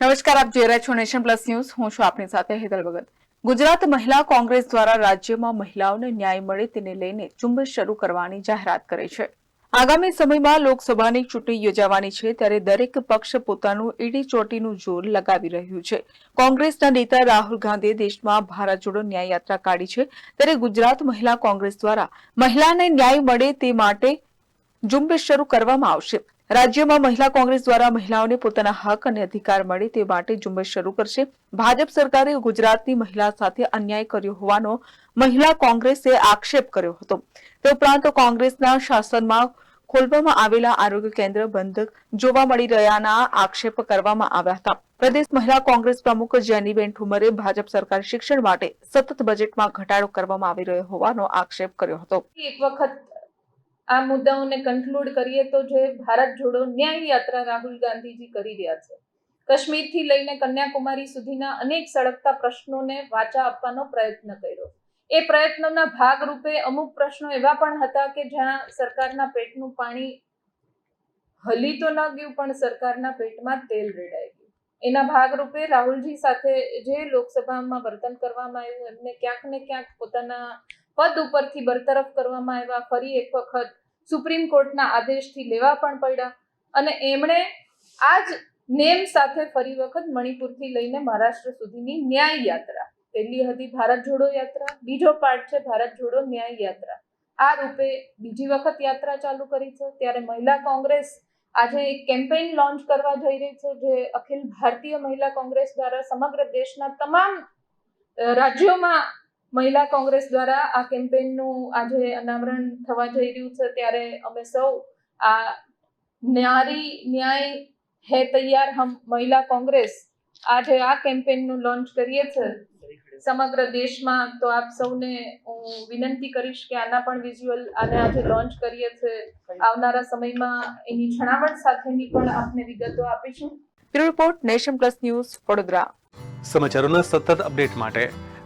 નમસ્કાર, આપ જોઈ રહ્યા છો નેશન પ્લસ ન્યૂઝ. હું છું આપની સાથે હેતલ ભગત. ગુજરાત મહિલા કોંગ્રેસ દ્વારા રાજ્યમાં મહિલાઓને ન્યાય મળે તેને લઈને ઝુંબેશ શરૂ કરવાની જાહેરાત કરી છે. આગામી સમયમાં લોકસભાની ચૂંટણી યોજાવાની છે ત્યારે દરેક પક્ષ પોતાનું ઈડી ચોટીનું જોર લગાવી રહ્યું છે. કોંગ્રેસના નેતા રાહુલ ગાંધીએ દેશમાં ભારત જોડો ન્યાય યાત્રા કાઢી છે. ત્યારે ગુજરાત મહિલા કોંગ્રેસ દ્વારા મહિલાને ન્યાય મળે તે માટે ઝુંબેશ શરૂ કરવામાં આવશે. રાજ્યમાં મહિલા કોંગ્રેસ દ્વારા મહિલાઓને પોતાના હક અને અધિકાર મળે તે માટે ઝુંબેશ શરૂ કરશે. ભાજપ સરકારે ગુજરાતની મહિલા સાથે અન્યાય કર્યો હોવાનો મહિલા કોંગ્રેસે આક્ષેપ કર્યો હતો. તે ઉપરાંત કોંગ્રેસના શાસનમાં ખોલવામાં આવેલા આરોગ્ય કેન્દ્ર બંધ જોવા મળી રહ્યાના આક્ષેપ કરવામાં આવ્યા હતા. પ્રદેશ મહિલા કોંગ્રેસ પ્રમુખ જેનીબેન ઠુમરે ભાજપ સરકાર શિક્ષણ માટે સતત બજેટમાં ઘટાડો કરવામાં આવી રહ્યો હોવાનો આક્ષેપ કર્યો હતો. એક વખત આ મુદ્દાઓને કન્ક્લુડ કરીએ તો જે ભારત જોડો ન્યાય યાત્રા રાહુલ ગાંધીજી કરી રહ્યા છે. કાશ્મીરથી લઈને કન્યાકુમારી સુધીના અનેક સળગતા પ્રશ્નોને વાચા આપવાનો પ્રયત્ન કર્યો. એ પ્રયત્નોના ભાગરૂપે અમુક પ્રશ્નો એવા પણ હતા કે જ્યાં સરકારના પેટનું પાણી હલી તો ન ગયું, પણ સરકારના પેટમાં તેલ રેડાઈ ગયું. એના ભાગરૂપે રાહુલજી સાથે જે લોકસભામાં વર્તન કરવામાં આવ્યું, એમને ક્યાંક ને ક્યાંક પોતાના પદ ઉપરથી બરતરફ કરવામાં આવ્યા. ફરી એક વખત સુપ્રીમ કોર્ટના આદેશથી લેવા પણ પડ્યા અને એમણે આ જ નેમ સાથે ફરી વખત મણિપુરથી લઈને મહારાષ્ટ્ર સુધીની ન્યાય યાત્રા. પહેલી હતી ભારત જોડો યાત્રા, બીજો પાર્ટ છે ભારત જોડો ન્યાય યાત્રા. આ રૂપે બીજી વખત યાત્રા ચાલુ કરી છે. ત્યારે મહિલા કોંગ્રેસ આજે એક કેમ્પેઇન લોન્ચ કરવા જઈ રહી છે, જે અખિલ ભારતીય મહિલા કોંગ્રેસ દ્વારા સમગ્ર દેશના તમામ રાજ્યોમાં મહિલા કોંગ્રેસ દ્વારા આ કેમ્પેનનું આજે અનાવરણ થવા જઈ રહ્યું છે ત્યારે અમે સૌ આ નારી ન્યાય હે તૈયાર હમ મહિલા કોંગ્રેસ આજે આ કેમ્પેનનું લોન્ચ કરીએ છીએ સમગ્ર દેશમાં તો આપ સૌને હું વિનંતી કરીશ કે આના પણ વિઝ્યુઅલ આને આજે લોન્ચ કરીએ છે. આવનારા સમયમાં એની છણાવટ સાથેની પણ આપને વિગતો આપીશું. Bureau report Nation Plus News Vadodara. સમાચારોના સતત અપડેટ માટે